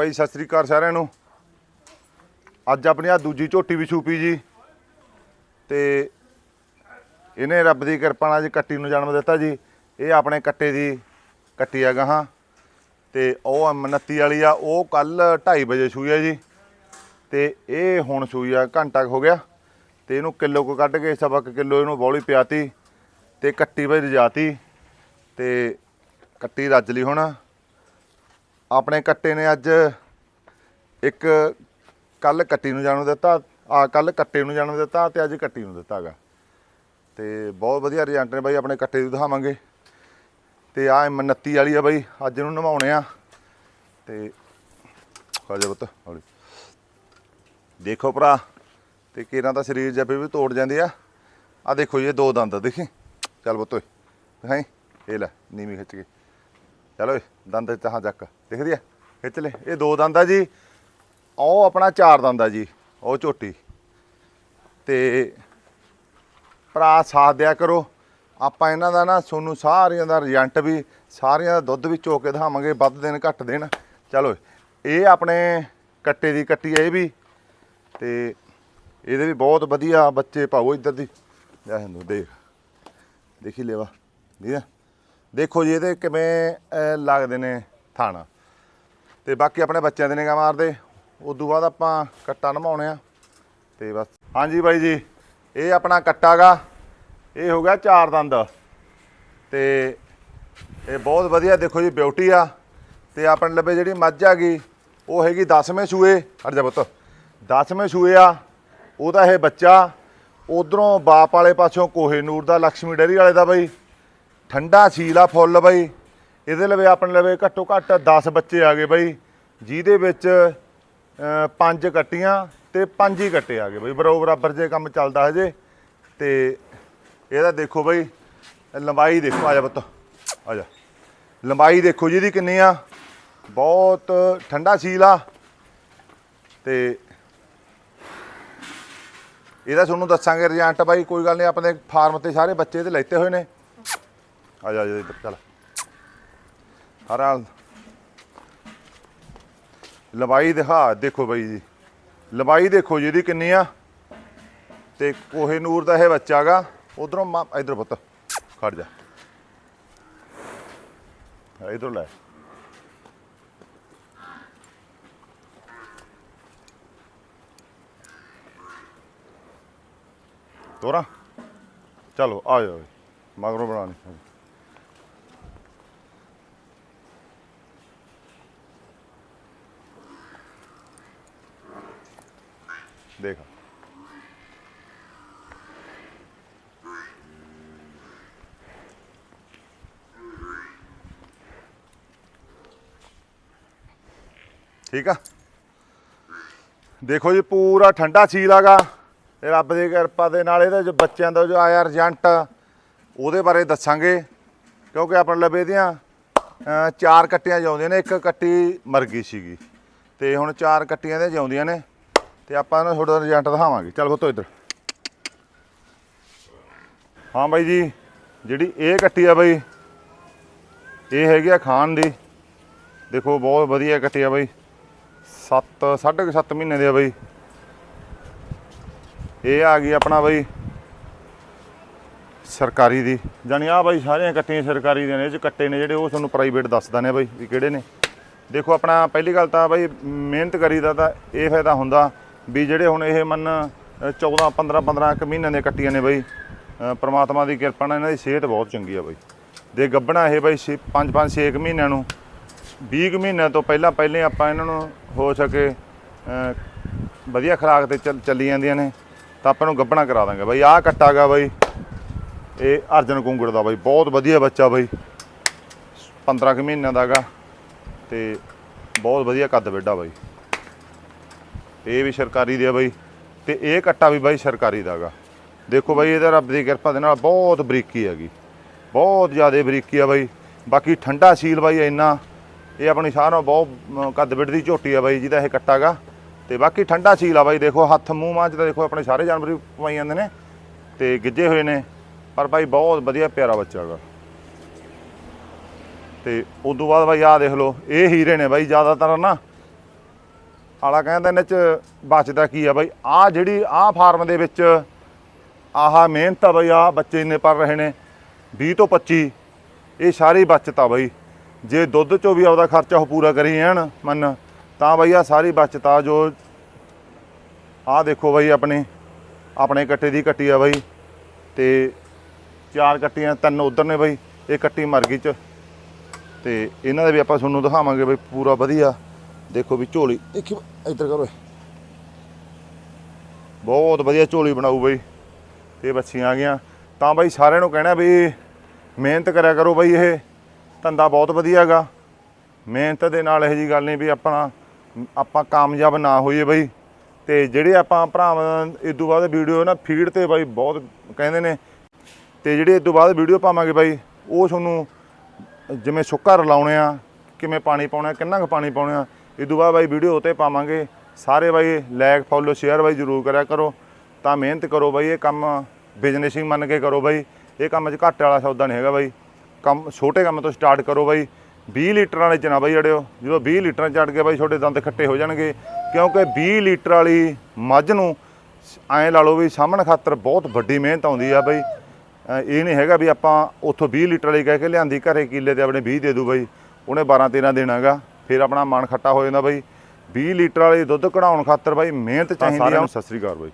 ਭਾਈ, ਸਤਿ ਸ੍ਰੀ ਅਕਾਲ ਸਾਰਿਆਂ ਨੂੰ। ਅੱਜ ਆਪਣੀ ਆ ਦੂਜੀ ਝੋਟੀ ਵੀ ਛੂਪੀ ਜੀ। ਤੇ ਇਹਨੇ ਰੱਬ ਦੀ ਕਿਰਪਾ ਨਾਲ ਜੀ ਕੱਟੀ ਨੂੰ ਜਨਮ ਦਿੱਤਾ ਜੀ। ਇਹ ਆਪਣੇ ਕੱਟੇ ਦੀ ਕੱਟੀ ਆ ਗਾਹਾਂ। ਤੇ ਉਹ 29 ਵਾਲੀ ਆ, ਉਹ ਕੱਲ 2:30 ਵਜੇ ਸੂਈ ਆ ਜੀ। ਤੇ ਇਹ ਹੁਣ ਸੂਈ ਆ, ਘੰਟਾ ਕੁ ਹੋ ਗਿਆ। ਤੇ ਇਹਨੂੰ ਕਿਲੋ ਕੋ ਕੱਢ ਕੇ, ਸਵਾ ਕੁ ਕਿਲੋ ਇਹਨੂੰ ਬੌਲੀ ਪਿਆਤੀ। ਤੇ ਕੱਟੀ ਭਾਈ ਰਜਾਤੀ। ਤੇ ਕੱਟੀ ਰੱਜ ਲਈ ਹੁਣ। ਆਪਣੇ ਕੱਟੇ ਨੇ ਅੱਜ। ਇੱਕ ਕੱਲ ਕੱਟੀ ਨੂੰ ਜਨਮ ਦਿੱਤਾ ਆ ਕੱਲ ਕੱਟੇ ਨੂੰ ਜਨਮ ਦਿੱਤਾ ਤੇ ਅੱਜ ਕੱਟੀ ਨੂੰ ਦਿੱਤਾਗਾ। ਤੇ ਬਹੁਤ ਵਧੀਆ ਰਿਜ਼ਲਟ ਨੇ ਬਾਈ, ਆਪਣੇ ਕੱਟੇ ਦੀ ਦਿਖਾਵਾਂਗੇ। ਤੇ ਆ 29 ਵਾਲੀ ਆ ਬਾਈ, ਅੱਜ ਇਹਨੂੰ ਨਵਾਉਣੇ ਆ। ਤੇ ਆ ਜਾ ਪੁੱਤ ਹੌਲੀ ਦੇਖੋ ਭਰਾ, ਤੇ ਕੇਰਾਂ ਦਾ ਸਰੀਰ ਜੱਪੇ ਵੀ ਤੋੜ ਜਾਂਦੇ ਆ। ਆ ਦੇਖੋ ਜੀ, ਇਹ ਦੋ ਦੰਦ ਦੇਖੀ। ਚੱਲ ਪੁੱਤ ਓਏ ਹੈ ਇਹ ਲੈ, ਨੀਵੀਂ ਖਿੱਚ ਕੇ। ਚਲੋ ਓਏ ਦੰਦ ਚਾਹਾਂ ਚੱਕ, ਦਿਖਦੀ ਆ, ਖਿੱਚ ਲੈ, ਇਹ ਦੋ ਦੰਦ ਆ ਜੀ, ਉਹ ਆਪਣਾ ਚਾਰ ਦੰਦ ਆ ਜੀ, ਉਹ ਝੋਟੀ। ਤੇ ਭਰਾ ਸਾਥ ਦਿਆ ਕਰੋ, ਆਪਾਂ ਇਹਨਾਂ ਦਾ ਨਾ ਤੁਹਾਨੂੰ ਸਾਰਿਆਂ ਦਾ ਰਿਜ਼ਲਟ ਵੀ, ਸਾਰਿਆਂ ਦਾ ਦੁੱਧ ਵੀ ਚੋ ਕੇ ਦਿਖਾਵਾਂਗੇ, ਵੱਧ ਦੇਣ ਘੱਟ ਦੇਣ ਚਲੋ ਇਹ ਆਪਣੇ ਕੱਟੇ ਦੀ ਕੱਟੀ ਹੈ ਇਹ ਵੀ, ਤੇ ਇਹਦੇ ਵੀ ਬਹੁਤ ਵਧੀਆ ਬੱਚੇ ਪਾਓ ਇੱਧਰ ਦੀ। ਲੈ ਹਿੰਦੂ, ਦੇਖ, ਦੇਖੀ ਲੈਵਾ ਠੀਕ ਹੈ ਦੇਖੋ ਜੀ, ਇਹਦੇ ਕਿਵੇਂ ਲੱਗਦੇ ਨੇ ਥਾਣਾ। ਤੇ ਬਾਕੀ ਆਪਣੇ ਬੱਚਿਆਂ ਦੇ ਨਿਗਾਹ ਮਾਰਦੇ। ਉਦੋਂ ਬਾਅਦ ਆਪਾਂ ਕੱਟਾ ਨਮਾਉਣੇ ਆ। ਤੇ ਬਸ। ਹਾਂਜੀ ਬਾਈ ਜੀ, ਇਹ ਆਪਣਾ ਕੱਟਾ ਗਾ ਇਹ ਹੋ ਗਿਆ ਚਾਰ ਦੰਦ। ਤੇ ਇਹ ਬਹੁਤ ਵਧੀਆ, ਦੇਖੋ ਜੀ, ਬਿਊਟੀ ਆ। ਤੇ ਆਪਣੇ ਲੱਭੇ ਜਿਹੜੀ ਮੱਝ ਆ ਗਈ, ਉਹ ਹੈਗੀ 10ਵੇਂ ਸੂਏ ਹਟ ਜਾ ਪੁੱਤ। 10ਵੇਂ ਸੂਏ ਆ। ਉਹਦਾ ਇਹ ਬੱਚਾ। ਉਧਰੋਂ ਬਾਪ ਵਾਲੇ ਪਾਸੋਂ ਕੋਹੇ ਨੂਰ ਦਾ ਲక్ష్ਮੀ ਡੇਰੀ ਵਾਲੇ ਦਾ ਬਾਈ। ਠੰਡਾ ਸੀਲ ਆ ਫੁੱਲ ਬਈ। ਇਹਦੇ ਲਵੇ ਆਪਣੇ ਲਵੇ ਘੱਟੋ ਘੱਟ 10 ਬੱਚੇ ਆ ਗਏ ਬਈ। ਜਿਹਦੇ ਵਿੱਚ ਪੰਜ ਕੱਟੀਆਂ ਤੇ ਪੰਜ ਹੀ ਕੱਟੇ ਆ ਗਏ ਬਈ। ਬਰੋ ਬਰਾਬਰ ਜੇ ਕੰਮ ਚੱਲਦਾ ਹਜੇ। ਤੇ ਇਹਦਾ ਦੇਖੋ ਬਈ, ਲੰਬਾਈ ਦੇਖੋ, ਆ ਜਾ ਪੁੱਤ, ਆ ਜਾ। ਲੰਬਾਈ ਦੇਖੋ ਜੀ ਇਹਦੀ ਕਿੰਨੀ ਆ। ਬਹੁਤ ਠੰਡਾ ਸੀਲ ਆ। ਤੇ ਇਹਦਾ ਤੁਹਾਨੂੰ ਦੱਸਾਂਗੇ ਰਿਜ਼ਲਟ ਬਾਈ, ਕੋਈ ਗੱਲ ਨਹੀਂ, ਆਪਣੇ ਫਾਰਮ ਤੇ ਸਾਰੇ ਬੱਚੇ ਤੇ ਲੈਤੇ ਹੋਏ ਨੇ। ਆ ਜਾ ਆ ਇੱਧਰ ਚੱਲ ਹਰਾਂ। ਲੰਬਾਈ ਦਿਖਾ, ਦੇਖੋ ਬਾਈ ਜੀ। ਲੰਬਾਈ ਦੇਖੋ ਜੀ, ਇਹਦੀ ਕਿੰਨੀ ਆ। ਤੇ ਕੋਹੇ ਨੂਰ ਦਾ ਇਹ ਬੱਚਾ ਗਾ। ਉਧਰੋਂ ਇਧਰ ਪੁੱਤ, ਖੜ ਜਾ। ਇਧਰ ਲੈ। ਤੋਰਾ। ਚਲੋ, ਆ ਜਾਓ ਮਗਰੋਂ ਬਣਾਣੀ ਦੇਖ। ਠੀਕ ਆ? ਦੇਖੋ ਜੀ, ਪੂਰਾ ਠੰਡਾ ਸੀਲ ਆਗਾ। ਇਹ ਰੱਬ ਦੀ ਕਿਰਪਾ ਦੇ ਨਾਲ ਇਹਦੇ ਜੋ ਬੱਚਿਆਂ ਦਾ ਜੋ ਆਇਆ ਰਿਜ਼ਲਟ ਉਹਦੇ ਬਾਰੇ ਦੱਸਾਂਗੇ। ਕਿਉਂਕਿ ਆਪਣੇ ਲਵੇ ਦੀਆਂ ਚਾਰ ਕੱਟੀਆਂ ਜਾਉਂਦੀਆਂ ਨੇ। ਇੱਕ ਕੱਟੀ ਮਰ ਗਈ ਸੀਗੀ। ਤੇ ਹੁਣ ਚਾਰ ਕੱਟੀਆਂ ਦੇ ਜਾਉਂਦੀਆਂ ਨੇ। ਤੇ ਆਪਾਂ ਇਹਨੂੰ ਥੋੜਾ ਰਿਜ਼ਲਟ ਦਿਖਾਵਾਂਗੇ। ਚੱਲ ਬੋਤੋ ਇੱਧਰ। ਹਾਂ ਬਾਈ ਜੀ, ਜਿਹੜੀ ਇਹ ਕੱਟੀ ਆ ਬਾਈ, ਇਹ ਹੈਗੀ ਆ ਖਾਨ ਦੀ। ਦੇਖੋ, ਬਹੁਤ ਵਧੀਆ ਕੱਟੀ ਆ ਬਾਈ। 7 7.5 ਮਹੀਨੇ ਦੇ ਆ ਬਾਈ। ਇਹ ਆ ਗਈ ਆਪਣਾ ਬਾਈ, ਸਰਕਾਰੀ ਦੀ। ਜਾਣੀ ਆ ਬਾਈ ਸਾਰੀਆਂ ਕੱਟੀਆਂ ਸਰਕਾਰੀ ਦੇ ਨੇ, ਇਹ ਚ ਕੱਟੇ ਨੇ ਜਿਹੜੇ ਉਹ ਤੁਹਾਨੂੰ ਪ੍ਰਾਈਵੇਟ ਦੱਸਦਾ ਨੇ ਬਾਈ ਵੀ ਕਿਹੜੇ ਨੇ। ਦੇਖੋ ਆਪਣਾ, ਪਹਿਲੀ ਗੱਲ ਤਾਂ ਬਾਈ, ਮਿਹਨਤ ਕਰੀਦਾ ਤਾਂ ਇਹ ਫਾਇਦਾ ਹੁੰਦਾ। ਵੀ ਜਿਹੜੇ ਹੁਣ ਇਹ ਮੰਨ ਅ, 14 15 15 ਕੁ ਮਹੀਨਿਆਂ ਦੀਆਂ ਕੱਟੀਆਂ ਨੇ ਬਾਈ ਅ, ਪ੍ਰਮਾਤਮਾ ਦੀ ਕਿਰਪਾ ਨਾਲ ਇਹਨਾਂ ਦੀ ਸਿਹਤ ਬਹੁਤ ਚੰਗੀ ਆ ਬਾਈ। ਦੇ ਗੱਬਣਾ ਇਹ ਬਾਈ 5 5 6 ਮਹੀਨਿਆਂ ਨੂੰ। 20 ਕੁ ਮਹੀਨਿਆਂ ਤੋਂ ਪਹਿਲਾਂ ਪਹਿਲੇ ਆਪਾਂ ਇਹਨਾਂ ਨੂੰ ਹੋ ਸਕੇ ਵਧੀਆ ਖੁਰਾਕ ਤੇ ਚੱਲੀ ਜਾਂਦੀਆਂ ਨੇ ਤਾਂ ਆਪਾਂ ਨੂੰ ਗੱਬਣਾ ਕਰਾ ਦਾਂਗੇ ਬਾਈ। ਆਹ ਕੱਟਾ ਗਾ ਬਾਈ ਇਹ ਅਰਜਨ ਕੁੰਗੜ ਦਾ ਬਾਈ ਬਹੁਤ ਵਧੀਆ ਬੱਚਾ ਬਾਈ। 15 ਕੁ ਮਹੀਨਿਆਂ ਦਾ ਗਾ ਤੇ ਬਹੁਤ ਵਧੀਆ ਕੱਦ ਵੱਡਾ ਬਾਈ। ਤੇ ਇਹ ਵੀ ਸਰਕਾਰੀ ਦੇ ਆ ਬਾਈ। ਤੇ ਇਹ ਕੱਟਾ ਵੀ ਬਾਈ ਸਰਕਾਰੀ ਦਾ ਗਾ। ਦੇਖੋ ਬਾਈ ਇਹਦਾ ਰੱਬ ਦੀ ਕਿਰਪਾ ਦੇ ਨਾਲ ਬਹੁਤ ਬਰੀਕੀ ਹੈਗੀ। ਬਹੁਤ ਜ਼ਿਆਦਾ ਬਰੀਕੀ ਆ ਬਾਈ। ਬਾਕੀ ਠੰਡਾ ਸੀਲ ਬਾਈ ਇੰਨਾ ਇਹ ਆਪਣੀ ਸਾਰਿਆਂ ਬਹੁਤ ਅਮ, ਕੱਦ ਵੱਡ ਦੀ ਝੋਟੀ ਆ ਬਾਈ ਜਿਹਦਾ ਇਹ ਕੱਟਾ ਗਾ। ਤੇ ਬਾਕੀ ਠੰਡਾ ਸੀਲ ਆ ਬਾਈ ਦੇਖੋ ਹੱਥ ਮੂੰਹ ਮਾਂ ਚ ਤਾਂ ਦੇਖੋ ਆਪਣੇ ਸਾਰੇ ਜਾਨਵਰ ਹੀ ਪਵਾਈ ਜਾਂਦੇ ਨੇ। ਤੇ ਗਿੱਜੇ ਹੋਏ ਨੇ ਪਰ ਬਾਈ ਬਹੁਤ ਵਧੀਆ ਪਿਆਰਾ ਬੱਚਾ ਗਾ। ਤੇ ਤੋਂ ਬਾਅਦ ਬਾਈ ਆਹ ਦੇਖ ਲਓ ਇਹ ਹੀਰੇ ਨੇ ਬਾਈ ਜ਼ਿਆਦਾਤਰ ਨਾ। ਆਲਾ ਕਹਿੰਦਾ ਇਹਨਾਂ ਚ ਬਚਦਾ ਕੀ ਆ ਬਾਈ? ਆ ਜਿਹੜੀ ਆ ਫਾਰਮ ਦੇ ਵਿੱਚ ਆਹ ਮਿਹਨਤ ਆ ਬਾਈ ਆ ਬੱਚੇ ਇੰਨੇ ਪਰ ਰਹੇ ਨੇ। 20 ਤੋਂ 25 ਇਹ ਸਾਰੀ ਬਚਤ ਆ ਬਾਈ। ਜੇ ਦੁੱਧ ਚੋਂ ਵੀ ਆਪਦਾ ਖਰਚਾ ਉਹ ਪੂਰਾ ਕਰੀ ਜਾਣ, ਮੰਨ, ਤਾਂ ਬਾਈ ਆ ਸਾਰੀ ਬਚਤ ਆ ਜੋ ਆ ਦੇਖੋ ਬਾਈ ਆਪਣੇ ਆਪਣੇ ਕੱਟੇ ਦੀ ਕੱਟੀ ਆ ਬਾਈ। ਤੇ ਚਾਰ ਕੱਟੀਆਂ, ਤਿੰਨ ਉਧਰ ਨੇ ਬਾਈ, ਇਹ ਕੱਟੀ ਮਰ ਗਈ ਚ। ਤੇ ਇਹਨਾਂ ਦਾ ਵੀ ਆਪਾਂ ਤੁਹਾਨੂੰ ਦਿਖਾਵਾਂਗੇ ਬਈ ਪੂਰਾ ਵਧੀਆ। ਦੇਖੋ ਵੀ ਝੋਲੀ ਦੇਖਿਓ ਇੱਧਰ ਕਰੋ ਬਹੁਤ ਵਧੀਆ ਝੋਲੀ ਬਣਾਊ ਬਾਈ ਤੇ ਬੱਚੀਆਂ ਆ ਗਈਆਂ। ਤਾਂ ਬਾਈ ਸਾਰਿਆਂ ਨੂੰ ਕਹਿਣਾ ਵੀ ਮਿਹਨਤ ਕਰਿਆ ਕਰੋ ਬਾਈ ਇਹ ਧੰਦਾ ਬਹੁਤ ਵਧੀਆ ਹੈਗਾ। ਮਿਹਨਤ ਦੇ ਨਾਲ ਇਹੋ ਜੀ ਗੱਲ ਨਹੀਂ ਵੀ ਆਪਣਾ ਆਪਾਂ ਕਾਮਯਾਬ ਨਾ ਹੋਈਏ ਬਾਈ। ਤੇ ਜਿਹੜੇ ਆਪਾਂ ਭਰਾਵਾਂ ਇਸ ਤੋਂ ਬਾਅਦ ਵੀਡੀਓ ਨਾ ਫੀਡ ਤੇ ਬਾਈ ਬਹੁਤ ਕਹਿੰਦੇ ਨੇ। ਤੇ ਜਿਹੜੇ ਇਸ ਤੋਂ ਬਾਅਦ ਵੀਡੀਓ ਪਾਵਾਂਗੇ ਬਾਈ ਉਹ ਤੁਹਾਨੂੰ ਜਿਵੇਂ ਸੁੱਕਾ ਰਲਾਉਣੇ ਆ ਕਿਵੇਂ ਪਾਣੀ ਪਾਉਣਾ ਕਿੰਨਾ ਕੁ ਪਾਣੀ ਪਾਉਣਾ ਇਸ ਤੋਂ ਬਾਅਦ ਬਾਈ ਵੀਡੀਓ ਉਤੇ ਪਾਵਾਂਗੇ। ਸਾਰੇ ਬਾਈ ਲਾਈਕ ਫੋਲੋ ਸ਼ੇਅਰ ਬਾਈ ਜਰੂਰ ਕਰਿਆ ਕਰੋ। ਤਾਂ ਮਿਹਨਤ ਕਰੋ ਬਾਈ, ਇਹ ਕੰਮ ਬਿਜ਼ਨਸ ਮੰਨ ਕੇ ਕਰੋ ਬਾਈ। ਇਹ ਕੰਮ 'ਚ ਘਾਟੇ ਵਾਲਾ ਸੌਦਾ ਨਹੀਂ ਹੈਗਾ ਬਾਈ। ਕੰਮ, ਛੋਟੇ ਕੰਮ ਤੋਂ ਸਟਾਰਟ ਕਰੋ ਬਾਈ। 20 ਲੀਟਰਾਂ ਵਾਲੇ ਚ ਨਾ ਬਾਈ ਅੜਿਓ। ਜਦੋਂ 20 ਲੀਟਰ ਚੜ ਗਏ ਬਾਈ, ਤੁਹਾਡੇ ਦੰਦ ਖੱਟੇ ਹੋ ਜਾਣਗੇ। ਕਿਉਂਕਿ 20 ਲੀਟਰ ਵਾਲੀ ਮੱਝ ਨੂੰ ਐਂ ਲਾ ਲਓ ਵੀ ਸਾਹਮਣ ਖਾਤਰ ਬਹੁਤ ਵੱਡੀ ਮਿਹਨਤ ਆਉਂਦੀ ਆ ਬਾਈ। ਇਹ ਨਹੀਂ ਹੈਗਾ ਵੀ ਆਪਾਂ ਉੱਥੋਂ 20 ਲੀਟਰ ਵਾਲੀ ਕਹਿ ਕੇ ਲਿਆਂਦੀ, ਘਰੇ ਕਿੱਲੇ ਤੇ ਆਪਣੇ 20 ਦੇ ਦੂ ਬਾਈ। ਉਹਨੇ 12 13 ਦੇਣਾਗਾ ਫਿਰ ਆਪਣਾ ਮਨ ਖੱਟਾ ਹੋ ਜਾਂਦਾ ਬਾਈ। 20 ਲੀਟਰ ਵਾਲੀ ਦੁੱਧ ਕਢਾਉਣ ਖਾਤਰ ਬਾਈ ਮਿਹਨਤ ਚਾਹੀਦੀ ਆ। ਸਤਿ ਸ੍ਰੀ ਅਕਾਲ ਬਾਈ।